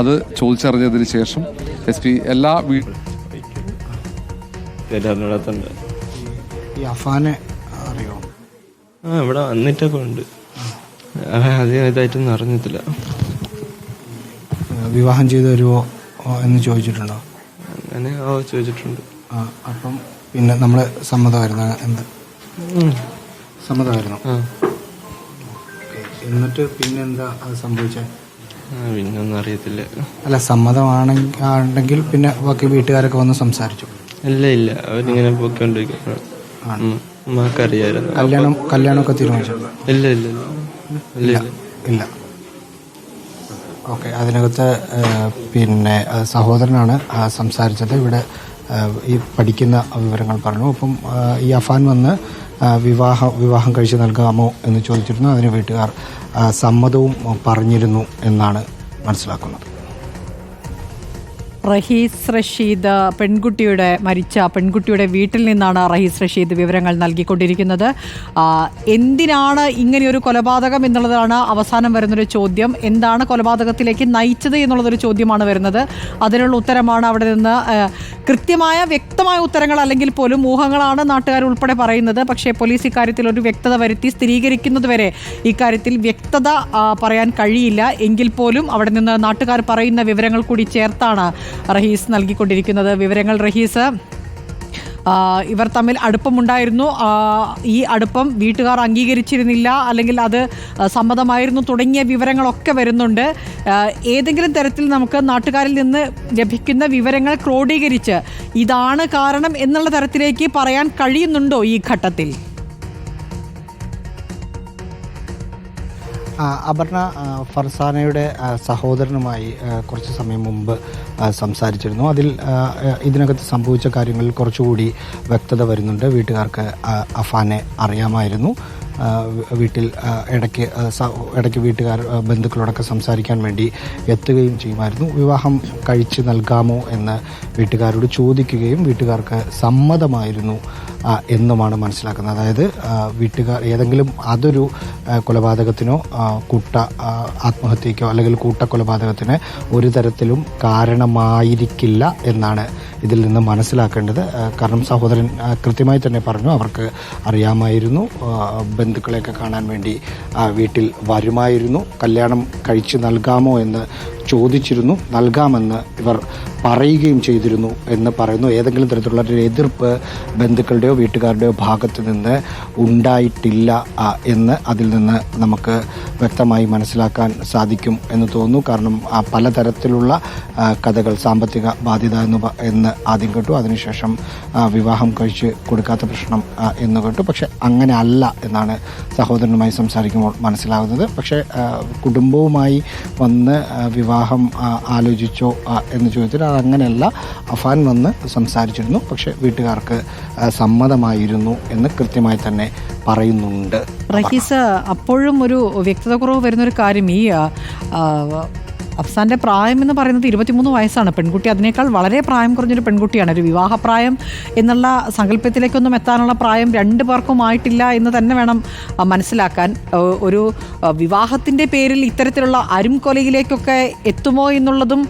അത് ചോദിച്ചറിഞ്ഞതിന് ശേഷം S P എല്ലാ ഈ അഫാനെ അറിയോ? ആ ഇവിടെ വന്നിട്ടൊക്കെ ഉണ്ട്. അധികം ഇതായിട്ടൊന്നും അറിഞ്ഞിട്ടില്ല. വിവാഹം ചെയ്തു തരുമോ എന്ന് ചോദിച്ചിട്ടുണ്ടോ? അങ്ങനെ ഓ ചോദിച്ചിട്ടുണ്ട്. ആ അപ്പം പിന്നെ നമ്മൾ സമ്മതമായിരുന്നു? എന്ത്. സമ്മതമായിരുന്നു? ഓക്കേ. എന്നിട്ട് പിന്നെന്താ അത് സംഭവിച്ചത് പിന്നൊന്നും അറിയത്തില്ല. അല്ല സമ്മതമാണെങ്കിൽ ആണെങ്കിൽ പിന്നെ ബാക്കി വീട്ടുകാരൊക്കെ വന്ന് സംസാരിച്ചു. ഇല്ല ഇല്ല. അവരിങ്ങനെ അമ്മക്കറിയായിരുന്നു കല്യാണം കല്യാണമൊക്കെ തീരുമാനിച്ചു? ഇല്ല ഇല്ല ഇല്ല. ഇല്ല ഓക്കെ അതിനകത്ത് പിന്നെ സഹോദരനാണ് സംസാരിച്ചത്. ഇവിടെ ഈ പഠിക്കുന്ന വിവരങ്ങൾ പറഞ്ഞു. അപ്പം ഈ അഫാൻ വന്ന് വിവാഹ വിവാഹം കഴിച്ച് നൽകാമോ എന്ന് ചോദിച്ചിരുന്നു. അതിന് വീട്ടുകാർ സമ്മതവും പറഞ്ഞിരുന്നു എന്നാണ് മനസ്സിലാക്കുന്നത്. റഹീസ് റഷീദ് പെൺകുട്ടിയുടെ മരിച്ച പെൺകുട്ടിയുടെ വീട്ടിൽ നിന്നാണ് റഹീസ് റഷീദ് വിവരങ്ങൾ നൽകിക്കൊണ്ടിരിക്കുന്നത്. എന്തിനാണ് ഇങ്ങനെയൊരു കൊലപാതകം എന്നുള്ളതാണ് അവസാനം വരുന്നൊരു ചോദ്യം. എന്താണ് കൊലപാതകത്തിലേക്ക് നയിച്ചത് എന്നുള്ളതൊരു ചോദ്യമാണ് വരുന്നത്. അതിനുള്ള ഉത്തരമാണ് അവിടെ നിന്ന് കൃത്യമായ വ്യക്തമായ ഉത്തരങ്ങൾ അല്ലെങ്കിൽ പോലും ഊഹങ്ങളാണ് നാട്ടുകാർ ഉൾപ്പെടെ പറയുന്നത്. പക്ഷേ പോലീസ് ഇക്കാര്യത്തിൽ ഒരു വ്യക്തത വരുത്തി സ്ഥിരീകരിക്കുന്നതുവരെ ഇക്കാര്യത്തിൽ വ്യക്തത പറയാൻ കഴിയില്ല. എങ്കിൽ പോലും അവിടെ നിന്ന് നാട്ടുകാർ പറയുന്ന വിവരങ്ങൾ കൂടി ചേർത്താണ് റഹീസ് നൽകിക്കൊണ്ടിരിക്കുന്നത്. വിവരങ്ങൾ റഹീസ്. ഇവർ തമ്മിൽ അടുപ്പമുണ്ടായിരുന്നു. ഈ അടുപ്പം വീട്ടുകാർ അംഗീകരിച്ചിരുന്നില്ല. അല്ലെങ്കിൽ അത് സമ്മതമായിരുന്നു. തുടങ്ങിയ വിവരങ്ങളൊക്കെ വരുന്നുണ്ട്. ഏതെങ്കിലും തരത്തിൽ നമുക്ക് നാട്ടുകാരിൽ നിന്ന് ലഭിക്കുന്ന വിവരങ്ങൾ ക്രോഡീകരിച്ച് ഇതാണ് കാരണം എന്നുള്ള തരത്തിലേക്ക് പറയാൻ കഴിയുന്നുണ്ടോ ഈ ഘട്ടത്തിൽ? അപർണ ഫർസാനയുടെ സഹോദരനുമായി കുറച്ച് സമയം മുമ്പ് സംസാരിച്ചിരുന്നു. അതിൽ ഇതിനകത്ത് സംഭവിച്ച കാര്യങ്ങളിൽ കുറച്ചുകൂടി വ്യക്തത വരുന്നുണ്ട്. വീട്ടുകാർക്ക് അഫാനെ അറിയാമായിരുന്നു. വീട്ടിൽ ഇടയ്ക്ക് ഇടയ്ക്ക് വീട്ടുകാർ ബന്ധുക്കളോടൊക്കെ സംസാരിക്കാൻ വേണ്ടി എത്തുകയും ചെയ്യുമായിരുന്നു. വിവാഹം കഴിച്ച് നൽകാമോ എന്ന് വീട്ടുകാരോട് ചോദിക്കുകയും വീട്ടുകാർക്ക് സമ്മതമായിരുന്നു എന്നുമാണ് മനസ്സിലാക്കുന്നത്. അതായത് വീട്ടുകാർ ഏതെങ്കിലും അതൊരു കൊലപാതകത്തിനോ കൂട്ട ആത്മഹത്യക്കോ അല്ലെങ്കിൽ കൂട്ട കൊലപാതകത്തിന് ഒരു തരത്തിലും കാരണമായിരിക്കില്ല എന്നാണ് ഇതിൽ നിന്ന് മനസ്സിലാക്കേണ്ടത്. കാരണം സഹോദരൻ കൃത്യമായി തന്നെ പറഞ്ഞു. അവർക്ക് അറിയാമായിരുന്നു ബന്ധുക്കളെയൊക്കെ കാണാൻ വേണ്ടി ആ, വീട്ടിൽ വരുമായിരുന്നു. കല്യാണം കഴിച്ച് നൽകാമോ എന്ന് ചോദിച്ചിരുന്നു. നൽകാമെന്ന് ഇവർ പറയുകയും ചെയ്തിരുന്നു എന്ന് പറയുന്നു. ഏതെങ്കിലും തരത്തിലുള്ള ഒരു എതിർപ്പ് ബന്ധുക്കളുടെയോ വീട്ടുകാരുടെയോ ഭാഗത്ത് നിന്ന് ഉണ്ടായിട്ടില്ല എന്ന് അതിൽ നിന്ന് നമുക്ക് വ്യക്തമായി മനസ്സിലാക്കാൻ സാധിക്കും എന്ന് തോന്നുന്നു. കാരണം ആ, പലതരത്തിലുള്ള കഥകൾ സാമ്പത്തിക ബാധ്യത എന്ന് എന്ന് ആദ്യം കേട്ടു. അതിനുശേഷം വിവാഹം കഴിച്ച് കൊടുക്കാത്ത പ്രശ്നം എന്ന് കേട്ടു. പക്ഷെ അങ്ങനെ അല്ല എന്നാണ് സഹോദരനുമായി സംസാരിക്കുമ്പോൾ മനസ്സിലാകുന്നത് പക്ഷേ കുടുംബവുമായി വന്ന് വിവാഹം ആലോചിച്ചോ എന്ന് ചോദിച്ചാൽ അത് അങ്ങനെയല്ല. അഫാൻ വന്ന് സംസാരിച്ചിരുന്നു. പക്ഷേ വീട്ടുകാർക്ക് സമ്മതമായിരുന്നു എന്ന് കൃത്യമായി തന്നെ പറയുന്നുണ്ട്. റഹീസ് അപ്പോഴും ഒരു വ്യക്തത കുറവ് വരുന്നൊരു കാര്യം ഈ അഫ്സാന്റെ പ്രായം എന്ന് പറയുന്നത് ഇരുപത്തിമൂന്ന് വയസ്സാണ്. പെൺകുട്ടി അതിനേക്കാൾ വളരെ പ്രായം കുറഞ്ഞൊരു പെൺകുട്ടിയാണ്. ഒരു വിവാഹപ്രായം എന്നുള്ള സങ്കല്പത്തിലേക്കൊന്നും എത്താനുള്ള പ്രായം രണ്ട് പേർക്കും ആയിട്ടില്ല എന്ന് തന്നെ വേണം മനസ്സിലാക്കാൻ. ഒരു വിവാഹത്തിന്റെ പേരിൽ ഇത്തരത്തിലുള്ള അരും കൊലയിലേക്കൊക്കെ എത്തുമോ എന്നുള്ളതും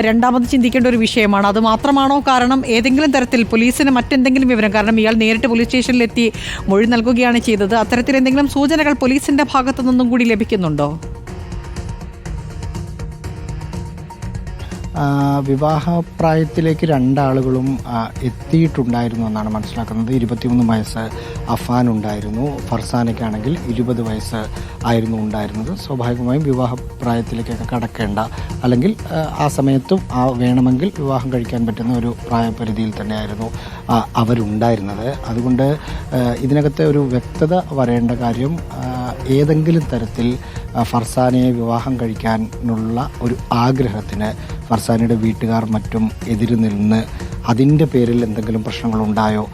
രണ്ടാമത് ചിന്തിക്കേണ്ട ഒരു വിഷയമാണ്. അത് മാത്രമാണോ കാരണം? ഏതെങ്കിലും തരത്തിൽ പോലീസിന് മറ്റെന്തെങ്കിലും വിവരം? കാരണം ഇയാൾ നേരിട്ട് പോലീസ് സ്റ്റേഷനിലെത്തി മൊഴി നൽകുകയാണ് ചെയ്തത്. അത്തരത്തിൽ എന്തെങ്കിലും സൂചനകൾ പോലീസിന്റെ ഭാഗത്തു നിന്നും കൂടി ലഭിക്കുന്നുണ്ടോ? വിവാഹപ്രായത്തിലേക്ക് രണ്ടാളുകളും എത്തിയിട്ടുണ്ടായിരുന്നു എന്നാണ് മനസ്സിലാക്കുന്നത്. ഇരുപത്തിമൂന്ന് വയസ്സ് അഫാൻ ഉണ്ടായിരുന്നു. ഫർസാനയ്ക്കാണെങ്കിൽ ഇരുപത് വയസ്സ് ആയിരുന്നു ഉണ്ടായിരുന്നത്. സ്വാഭാവികമായും വിവാഹപ്രായത്തിലേക്കൊക്കെ കടക്കേണ്ട അല്ലെങ്കിൽ ആ, സമയത്തും ആ വേണമെങ്കിൽ വിവാഹം കഴിക്കാൻ പറ്റുന്ന ഒരു പ്രായപരിധിയിൽ തന്നെയായിരുന്നു അവരുണ്ടായിരുന്നത്. അതുകൊണ്ട് ഇതിനകത്തെ ഒരു വ്യക്തത വരേണ്ട കാര്യം ഏതെങ്കിലും തരത്തിൽ ഫർസാനയെ വിവാഹം കഴിക്കാനുള്ള ഒരു ആഗ്രഹത്തിന് ഫർസാനയുടെ വീട്ടുകാർ മറ്റും എതിര് നിന്ന് അതിന്റെ പേരിൽ എന്തെങ്കിലും പ്രശ്നങ്ങളുണ്ടായോ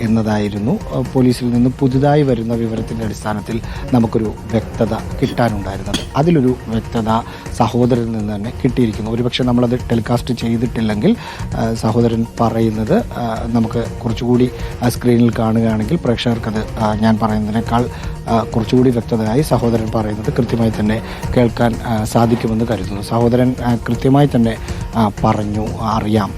എന്നതായിരുന്നു. പോലീസിൽ നിന്ന് പുതുതായി വരുന്ന വിവരത്തിന്റെ അടിസ്ഥാനത്തിൽ നമുക്കൊരു വ്യക്തത കിട്ടാനുണ്ടായിരുന്നത്. അതിലൊരു വ്യക്തത സഹോദരൻ നിന്ന് തന്നെ കിട്ടിയിരിക്കുന്നു. ഒരുപക്ഷെ നമ്മളത് ടെലികാസ്റ്റ് ചെയ്തിട്ടില്ലെങ്കിൽ സഹോദരൻ പറയുന്നത് നമുക്ക് കുറച്ചുകൂടി സ്ക്രീനിൽ കാണുകയാണെങ്കിൽ പ്രേക്ഷകർക്കത് ഞാൻ പറയുന്നതിനേക്കാൾ കുറച്ചുകൂടി വ്യക്തതയായി സഹോദരൻ പറയുന്നത് കൃത്യമായി തന്നെ കേൾക്കാൻ സാധിക്കുമെന്ന് കരുതുന്നു. സഹോദരൻ കൃത്യമായി തന്നെ പറഞ്ഞു അറിയാം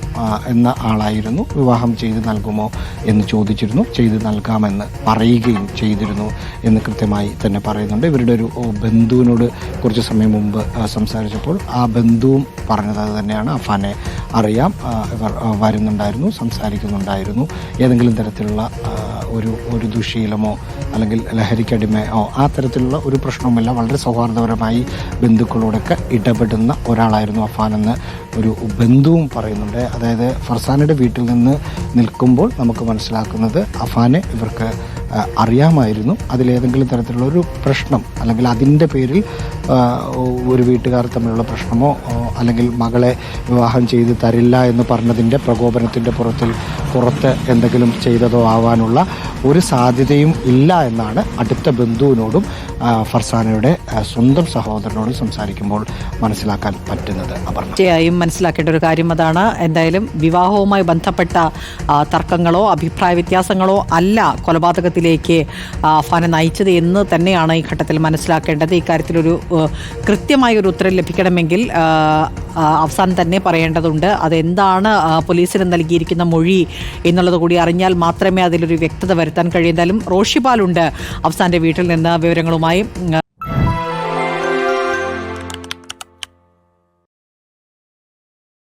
എന്ന ആളായിരുന്നു. വിവാഹം ചെയ്ത് നൽകുമോ എന്ന് ചോദിച്ചിരുന്നു. ചെയ്ത് നൽകാമെന്ന് പറയുകയും ചെയ്തിരുന്നു എന്ന് കൃത്യമായി തന്നെ പറയുന്നുണ്ട്. ഇവരുടെ ഒരു ബന്ധുവിനോട് കുറച്ച് സമയം മുമ്പ് സംസാരിച്ചപ്പോൾ ആ ബന്ധുവും പറഞ്ഞത് തന്നെയാണ്. അഫാനെ അറിയാം ഇവർ വരുന്നുണ്ടായിരുന്നു സംസാരിക്കുന്നുണ്ടായിരുന്നു. ഏതെങ്കിലും തരത്തിലുള്ള ഒരു ഒരു ദുശീലമോ അല്ലെങ്കിൽ ലഹരിക്കടിമയോ ആ തരത്തിലുള്ള ഒരു പ്രശ്നവുമില്ല വളരെ സൗഹാർദ്ദപരമായി ബന്ധുക്കളോടൊക്കെ ഇടപെടുന്ന ഒരാളായിരുന്നു അഫാൻ എന്ന് ഒരു ബന്ധുവും പറയുന്നുണ്ട്. അതായത് ഫർസാനയുടെ വീട്ടിൽ നിന്ന് നിൽക്കുമ്പോൾ നമുക്ക് മനസ്സിലാക്കുന്നത് അഫാനെ ഇവർക്ക് അറിയാമായിരുന്നു. അതിലേതെങ്കിലും തരത്തിലുള്ള ഒരു പ്രശ്നം അല്ലെങ്കിൽ അതിന്റെ പേരിൽ ഒരു വീട്ടുകാർ തമ്മിലുള്ള പ്രശ്നമോ അല്ലെങ്കിൽ മകളെ വിവാഹം ചെയ്ത് തരില്ല എന്ന് പറഞ്ഞതിന്റെ പ്രകോപനത്തിന്റെ പുറത്തിൽ പുറത്ത് എന്തെങ്കിലും ചെയ്തതോ ആവാനുള്ള ഒരു സാധ്യതയും ഇല്ല എന്നാണ് അടുത്ത ബന്ധുവിനോടും ഫർസാനയുടെ സ്വന്തം സഹോദരനോടും സംസാരിക്കുമ്പോൾ മനസ്സിലാക്കാൻ പറ്റുന്നത് തീർച്ചയായും മനസ്സിലാക്കേണ്ട ഒരു കാര്യം അതാണ്. എന്തായാലും വിവാഹവുമായി ബന്ധപ്പെട്ട തർക്കങ്ങളോ അഭിപ്രായ വ്യത്യാസങ്ങളോ അല്ല കൊലപാതകത്തിലേക്ക് ഫാന നയിച്ചത് എന്ന് തന്നെയാണ് ഈ ഘട്ടത്തിൽ മനസ്സിലാക്കേണ്ടത്. ഇക്കാര്യത്തിലൊരു കൃത്യമായ ഒരു ഉത്തരം ലഭിക്കണമെങ്കിൽ അവസാനം തന്നെ പറയേണ്ടതുണ്ട്. അതെന്താണ് പോലീസിന് നൽകിയിരിക്കുന്ന മൊഴി എന്നുള്ളത് കൂടി അറിഞ്ഞാൽ മാത്രമേ അതിലൊരു വ്യക്തത വരുത്താൻ കഴിയൂ. എന്തായാലും റോഷിപാലുണ്ട് അവസാന്റെ വീട്ടിൽ നിന്ന് വിവരങ്ങളുമായി